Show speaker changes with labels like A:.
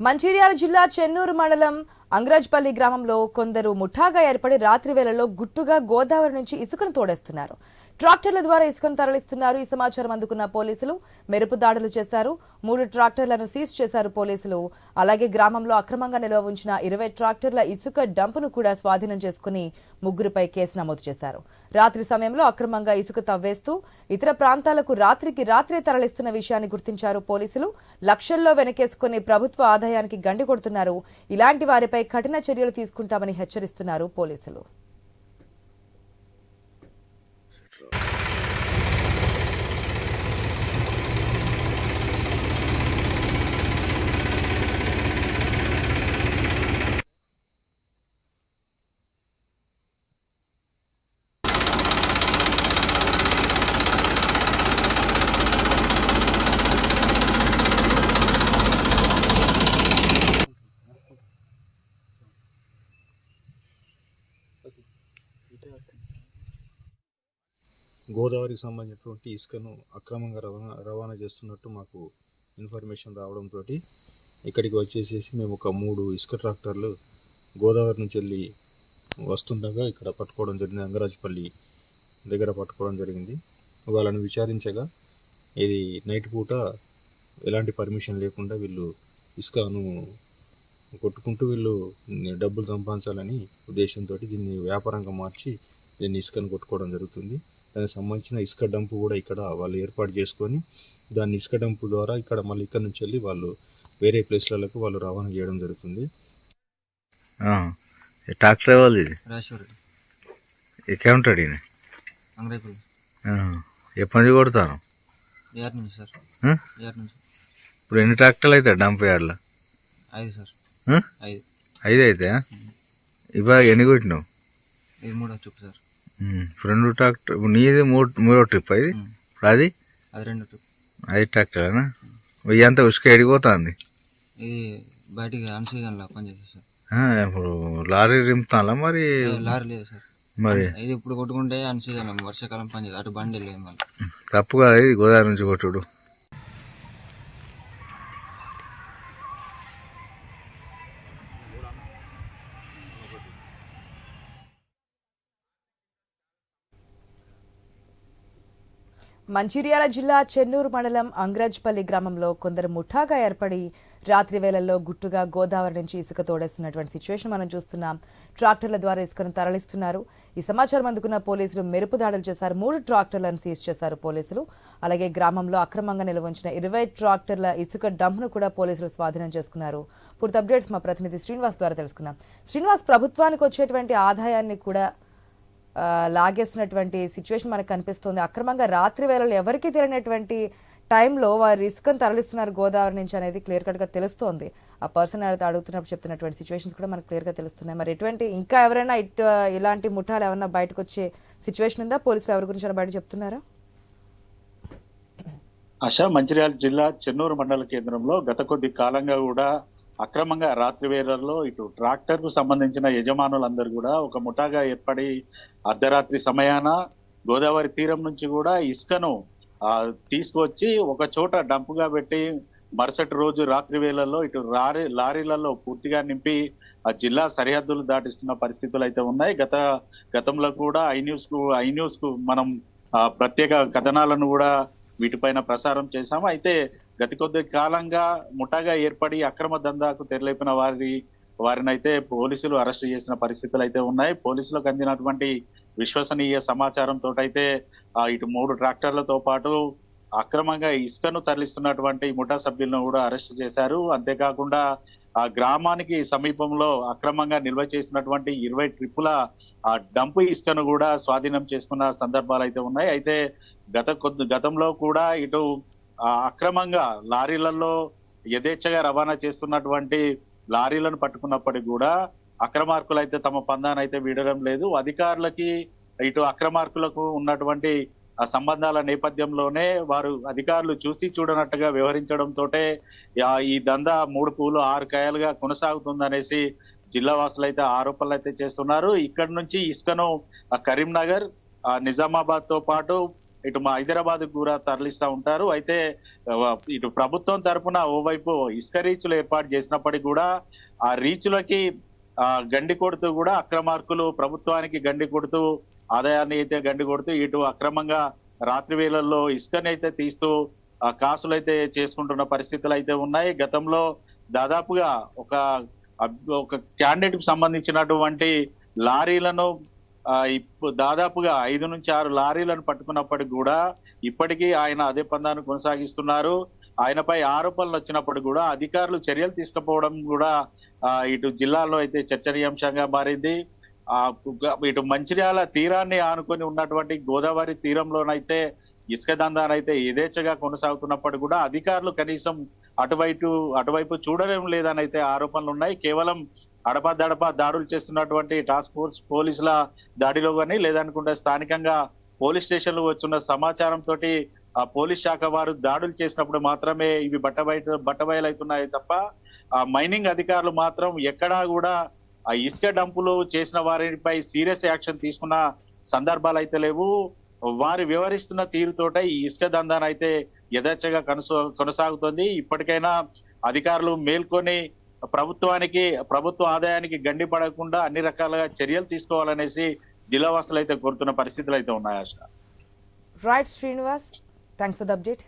A: మంచిర్యాల జిల్లా చెన్నూరు మండలం అంగ్రాజ్పల్లి గ్రామంలో కొందరు ముఠాగా ఏర్పడి రాత్రి వేళలో గుట్టుగా గోదావరి నుంచి ఇసుకను తోడేస్తున్నారు. ట్రాక్టర్ల ద్వారా ఇసుకను తరలిస్తున్నారు. ఈ సమాచారం అందుకున్న పోలీసులు మెరుపు దాడులు చేశారు. మూడు ట్రాక్టర్లను సీజ్ చేశారు పోలీసులు. అలాగే గ్రామంలో అక్రమంగా నిల్వ ఉంచిన ఇరవై ట్రాక్టర్ల ఇసుక డంపును కూడా స్వాధీనం చేసుకుని ముగ్గురుపై కేసు నమోదు చేశారు. రాత్రి సమయంలో అక్రమంగా ఇసుక తవ్వేస్తూ ఇతర ప్రాంతాలకు రాత్రికి రాత్రే తరలిస్తున్న విషయాన్ని గుర్తించారు పోలీసులు. లక్షల్లో వెనకేసుకుని ప్రభుత్వ ఆదాయానికి గండి కొడుతున్నారు. ఇలాంటి వారిపై కఠిన చర్యలు తీసుకుంటామని హెచ్చరిస్తున్నారు పోలీసులు.
B: గోదావరికి సంబంధించినటువంటి ఇసుకను అక్రమంగా రవాణా రవాణా చేస్తున్నట్టు మాకు ఇన్ఫర్మేషన్ రావడంతో ఇక్కడికి వచ్చేసేసి మేము ఒక మూడు ఇసుక ట్రాక్టర్లు గోదావరి నుంచి వెళ్ళి వస్తుండగా ఇక్కడ పట్టుకోవడం జరిగింది అంగరాజపల్లి దగ్గర పట్టుకోవడం జరిగింది. వాళ్ళని విచారించగా ఇది నైట్ పూట ఎలాంటి పర్మిషన్ లేకుండా వీళ్ళు ఇసుకను కొట్టుకుంటూ వీళ్ళు డబ్బులు సంపాదించాలని ఉద్దేశంతో దీన్ని వ్యాపారంగా మార్చి దీన్ని ఇసుకను కొట్టుకోవడం జరుగుతుంది. దానికి సంబంధించిన ఇసుక డంపు కూడా ఇక్కడ వాళ్ళు ఏర్పాటు చేసుకొని దాన్ని ఇసుక డంపు ద్వారా ఇక్కడ మళ్ళీ ఇక్కడ నుంచి వెళ్ళి వాళ్ళు వేరే ప్లేస్లకు వాళ్ళు రవాణా చేయడం జరుగుతుంది.
C: ట్రాక్టర్ ఎవరిది ఇది? ఎక్కడ ఉంటాడు ఈయన? ఎప్పటి నుంచి కొడతాను ఇప్పుడు ఎన్ని ట్రాక్టర్లు అవుతాయి డంప్ యార్డ్లో?
D: ఐదు సార్? ఐదు.
C: ఐదు అయితే ఇవాళ ఎన్ని కొట్టినావు?
D: ఇది మూడో సార్.
C: రెండు ట్రాక్టర్ నీది మూడు మూడో ట్రిప్ అది. ఇప్పుడు అది?
D: అది రెండు ట్రిప్.
C: ఐదు ట్రాక్టర్నా? అంతా ఉసుక ఎడిపోతుంది
D: ఇది బయటికి అన్సీజన్లో పనిచేస్తుంది
C: ఇప్పుడు లారీ రింపుతాలా మరి?
D: లారీ లేదు సార్.
C: మరి?
D: ఇది ఇప్పుడు కొట్టుకుంటే అన్సీజన్ వర్షాకాలం పనిచేది అటు బండి లేదు మళ్ళీ.
C: తప్పు కదా ఇది గోదావరి నుంచి కొట్టుడు.
A: మంచిర్యాల జిల్లా చెన్నూరు మండలం అంగ్రాజ్పల్లి గ్రామంలో కొందరు ముఠాగా ఏర్పడి రాత్రి వేళల్లో గుట్టుగా గోదావరి నుంచి ఇసుక తోడేస్తున్నటువంటి సిచ్యువేషన్ మనం చూస్తున్నాం. ట్రాక్టర్ల ద్వారా ఇసుకను తరలిస్తున్నారు. ఈ సమాచారం అందుకున్న పోలీసులు మెరుపు దాడులు చేశారు. మూడు ట్రాక్టర్లను సీజ్ చేశారు పోలీసులు. అలాగే గ్రామంలో అక్రమంగా నిల్వ ఉంచిన ఇరవై ట్రాక్టర్ల ఇసుక డంప్ను కూడా పోలీసులు స్వాధీనం చేసుకున్నారు. పూర్తి అప్డేట్స్ మా ప్రతినిధి శ్రీనివాస్ ద్వారా తెలుసుకుందాం. శ్రీనివాస్ ప్రభుత్వానికి వచ్చేటువంటి ఆదాయాన్ని కూడా లాగేస్తున్నటువంటి సిచ్యువేషన్ మనకు కనిపిస్తుంది. అక్రమంగా రాత్రి వేళలో ఎవరికీ తెలియనటువంటి టైంలో వారు ఇసుకను తరలిస్తున్నారు గోదావరి నుంచి అనేది క్లియర్ కట్గా తెలుస్తోంది. ఆ పర్సన్ అడుగుతున్నప్పుడు చెప్తున్నటువంటి సిచ్యువేషన్స్ కూడా మనకు క్లియర్గా తెలుస్తున్నాయి. మరి ఎటువంటి ఇంకా ఎవరైనా ఇటు ఇలాంటి ముఠాలు ఏమైనా బయటకు వచ్చే సిచ్యువేషన్ ఉందా? పోలీసులు ఎవరి గురించి బయట చెప్తున్నారా?
E: ఆశ మంచిర్యాల జిల్లా చెన్నూరు మండల కేంద్రంలో గత కొద్ది కాలంగా కూడా అక్రమంగా రాత్రి వేళల్లో ఇటు ట్రాక్టర్కు సంబంధించిన యజమానులందరూ కూడా ఒక ముఠాగా ఏర్పడి అర్ధరాత్రి సమయాన గోదావరి తీరం నుంచి కూడా ఇసుకను ఆ, తీసుకొచ్చి ఒక చోట డంపుగా పెట్టి మరుసటి రోజు రాత్రి వేళల్లో ఇటు లారీ లారీలలో పూర్తిగా నింపి ఆ జిల్లా సరిహద్దులు దాటిస్తున్న పరిస్థితులు అయితే ఉన్నాయి. గత గతంలో కూడా ఐ న్యూస్కు ఐ న్యూస్కు మనం ఆ, ప్రత్యేక కథనాలను కూడా వీటిపైన ప్రసారం చేశాము. అయితే గత కొద్ది కాలంగా ముఠాగా ఏర్పడి అక్రమ దందాకు తెరలేపిన వారి వారిని అయితే పోలీసులు అరెస్ట్ చేసిన పరిస్థితులు అయితే ఉన్నాయి. పోలీసులకు అందినటువంటి విశ్వసనీయ సమాచారంతో అయితే ఇటు మూడు ట్రాక్టర్లతో పాటు అక్రమంగా ఇసుకను తరలిస్తున్నటువంటి ముఠా సభ్యులను కూడా అరెస్ట్ చేశారు. అంతేకాకుండా ఆ గ్రామానికి సమీపంలో అక్రమంగా నిల్వ చేసినటువంటి ఇరవై ట్రిప్పుల ఆ డంపు ఇసుకను కూడా స్వాధీనం చేసుకున్న సందర్భాలు అయితే ఉన్నాయి. అయితే గత కొద్ది గతంలో కూడా ఇటు అక్రమంగా లారీలలో యథేచ్ఛగా రవాణా చేస్తున్నటువంటి లారీలను పట్టుకున్నప్పటికీ కూడా అక్రమార్కులు అయితే తమ పందానైతే వీడడం లేదు. అధికారులకి ఇటు అక్రమార్కులకు ఉన్నటువంటి ఆ సంబంధాల నేపథ్యంలోనే వారు అధికారులు చూసి చూడనట్టుగా వ్యవహరించడంతో ఈ దందా మూడు పూలు ఆరు కాయలుగా కొనసాగుతుందనేసి జిల్లా వాసులు అయితే ఆరోపణలు అయితే చేస్తున్నారు. ఇక్కడ నుంచి ఇసుకను కరీంనగర్ ఆ నిజామాబాద్తో పాటు ఇటు మా హైదరాబాద్ కూడా తరలిస్తూ ఉంటారు. అయితే ఇటు ప్రభుత్వం తరపున ఓవైపు ఇసుక రీచ్లు ఏర్పాటు చేసినప్పటికీ కూడా ఆ రీచ్లకి ఆ, గండి కొడుతూ కూడా అక్రమార్కులు ప్రభుత్వానికి గండి కొడుతూ ఆదాయాన్ని అయితే గండి కొడుతూ ఇటు అక్రమంగా రాత్రి వేళల్లో ఇసుకని అయితే తీస్తూ ఆ కాసులు అయితే చేసుకుంటున్న పరిస్థితులు అయితే ఉన్నాయి. గతంలో దాదాపుగా ఒక ఒక క్యాండిడేట్ సంబంధించినటువంటి లారీలను దాదాపుగా ఐదు నుంచి ఆరు లారీలను పట్టుకున్నప్పటికి కూడా ఇప్పటికీ ఆయన అదే పందాన్ని కొనసాగిస్తున్నారు. ఆయనపై ఆరోపణలు వచ్చినప్పుడు కూడా అధికారులు చర్యలు తీసుకుపోవడం కూడా ఇటు జిల్లాలో అయితే చర్చనీయాంశంగా మారింది. ఆ ఇటు మంచిర్యాల తీరాన్ని ఆనుకొని ఉన్నటువంటి గోదావరి తీరంలోనైతే ఇసుక దందానైతే యథేచ్ఛగా కొనసాగుతున్నప్పుడు కూడా అధికారులు కనీసం అటువైపు అటువైపు చూడడం లేదని అయితే ఆరోపణలు ఉన్నాయి కేవలం అడప దడప దాడులు చేస్తున్నటువంటి టాస్క్ ఫోర్స్ పోలీసుల దాడిలో కానీ లేదనుకుంటే స్థానికంగా పోలీస్ స్టేషన్లు వచ్చిన సమాచారం తోటి ఆ పోలీస్ శాఖ వారు దాడులు చేసినప్పుడు మాత్రమే ఇవి బట్టబయట బట్టబయలవుతున్నాయి తప్ప ఆ మైనింగ్ అధికారులు మాత్రం ఎక్కడా కూడా ఆ ఇసుక డంపులు చేసిన వారిపై సీరియస్ యాక్షన్ తీసుకున్న సందర్భాలు అయితే లేవు. వారు వివరిస్తున్న తీరుతోట ఈ ఇసుక దందాన్ని అయితే యథేచ్ఛగా కొనసాగుతోంది. ఇప్పటికైనా అధికారులు మేల్కొని ప్రభుత్వానికి ప్రభుత్వ ఆదాయానికి గండి పడకుండా అన్ని రకాలుగా చర్యలు తీసుకోవాలనేసి జిల్లావాసులు అయితే కోరుతున్న పరిస్థితులు అయితే ఉన్నాయి ఆశ?
A: Right Srinivas thanks for the update